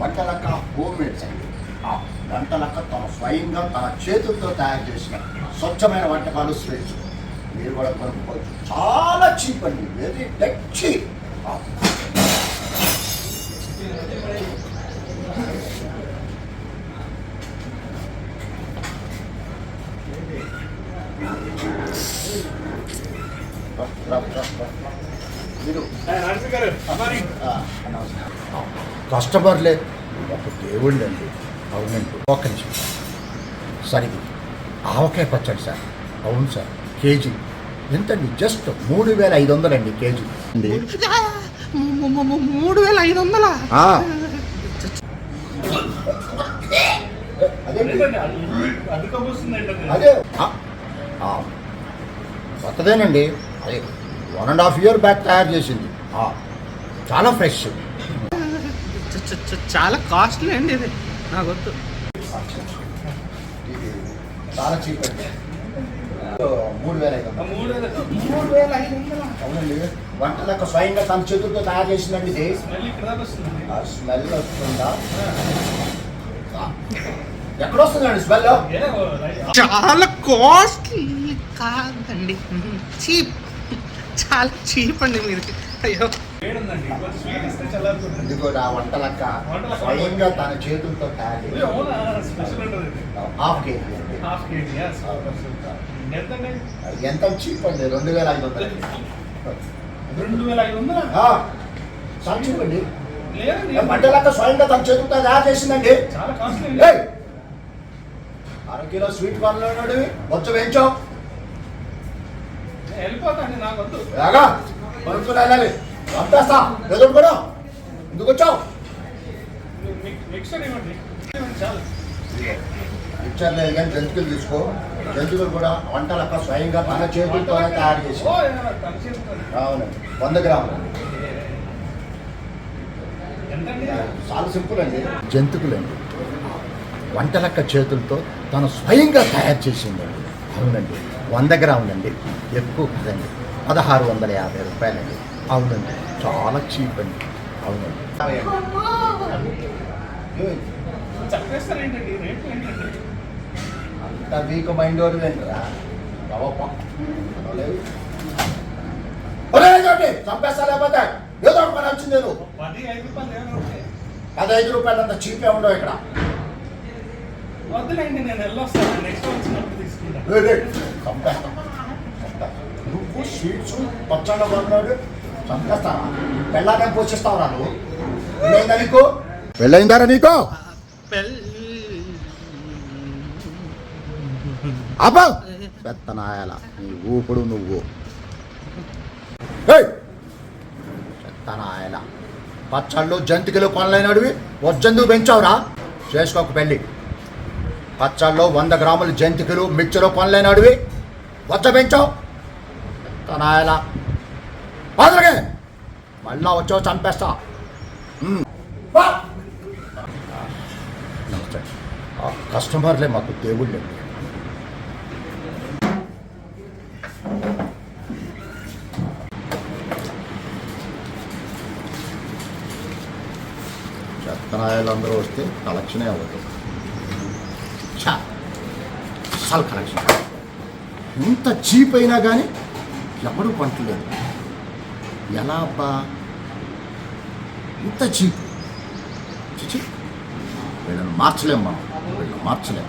Vantalakka home maids అండి ఆ వంటలక్క తన స్వయంగా తన చేతులతో తయారు చేసిన స్వచ్ఛమైన వంటకాలు స్వీట్స్ మీరు కూడా కొనుక్కోవచ్చు. చాలా చీప్ అండి. వెరీ డెడ్ చీప్ మీరు. ఆ, నమస్కారం. కస్టమర్లే ఒక దేవుళ్ళు అండి. అవునండి ఒక్క నిమిషం. సరే ఆవకాయ పచ్చడి సార్. అవును సార్. కేజీ. ఎంతండి? జస్ట్ మూడు వేల ఐదు వందలండి కేజీ. మూడు వేల ఐదు వందలా? అదే. కొత్తదేనండి. అదే. One and half year back తయారు చేసింది. ఆ, చాలా ఫ్రెష్. చాలా కాస్ట్లీ అండి ఇది. నాకు వద్దు. చాలా చీప్ అండి. మూడు వేల ఐదు మూడు వేల ఐదు అవునండి. వంటలకు స్వయంగా తన చేతులతో తయారు చేసిందండి ఇది. ఆ స్మెల్ వస్తుందా. ఎక్కడ వస్తుందండి స్మెల్? చాలా కాస్ట్లీ కాదండి. చీప్ చాలా చీప్ అండి మీరు అయ్యో. ఇది కూడా వంటలక్క. స్వయంగా తన చేతులతో తయారు హాఫ్ కేజీ ఎంత చీప్ అండి? రెండు వేల ఐదు వందలు. రెండు వేల ఐదు వందల? ఆ, లేదండి. వంటలక్క స్వయంగా తన చేతులతో తయారు చేసిందండి చాలా కాస్ట్లీ ఏయ్! అర కిలో స్వీట్ ఉన్నాడు. వచ్చి వేయించావు వెళ్ళిపోతాండి నాకు వద్దు. వెళ్ళాలి. చంపేస్తా ఎదురు కూడా. ఎందుకు వచ్చావు? మిక్- మిక్సర్ ఇవ్వండి ఇవ్వండి, చాలు పిక్చర్ లేదు కానీ జంతువులు తీసుకో. జంతువులు కూడా వంటలక్క స్వయంగా తన చేతులతోనే తయారు చేసి. అవును. వంద గ్రాములు. చాలా సింపుల్ అండి. జంతువులండి వంటలక్క చేతులతో తను స్వయంగా తయారు చేసిందండి. అవునండి. వంద గ్రాములండి. ఎక్కువ కదండి. పదహారు వందల యాభై రూపాయలండి. అవునండి. చాలా చీప్ అండి. అవునండి. అంత వీక్ మైండ్ వాడు ఏంటరా చంపేస్తా లేకపోతే? ఏదో ఒక పని వచ్చింది నేను పది ఐదు రూపాయలు పదహైదు అంత చీపే ఉండవు ఇక్కడ. వద్దులేండి నేను వెళ్ళొస్తాను. నెక్స్ట్ వచ్చినప్పుడు తీసుకుంటాను. నువ్వు స్వీట్స్ పచ్చళ్ళ కొన్నాడు. చంపేస్తావా? పెళ్ళాక పోషిస్తావురా నువ్వు? పెళ్ళైందా నీకు? పెళ్ళైందారా నీకు? అబ్బా పెద్ద నాయాల నీ ఊపుడు నువ్వు. ఏయ్! నాయల పచ్చళ్ళు జంతికలు కొనలేనడివి వజ్జందుకు పెంచావురా? చేసుకోక పెళ్ళి. పచ్చళ్ళు వంద గ్రాములు జంతికలు మిక్చరు కొనలేనడివి వజ్జ పెంచావు. చెత్త నాయల మళ్ళా వచ్చో చంపేస్తా. నమస్తే. ఆ కస్టమర్లే మాకు దేవుళ్ళే. చెత్తనాయాలు అందరూ వస్తే కలెక్షనే అవుతుంది అసలు కలెక్షన్ ఇంత చీప్ అయినా కానీ ఎవడు పంటలేదు ఎలా అబ్బా? ఇంత చీప్? చిచి? వీళ్ళని మార్చలేము మనం. వీళ్ళని మార్చలేము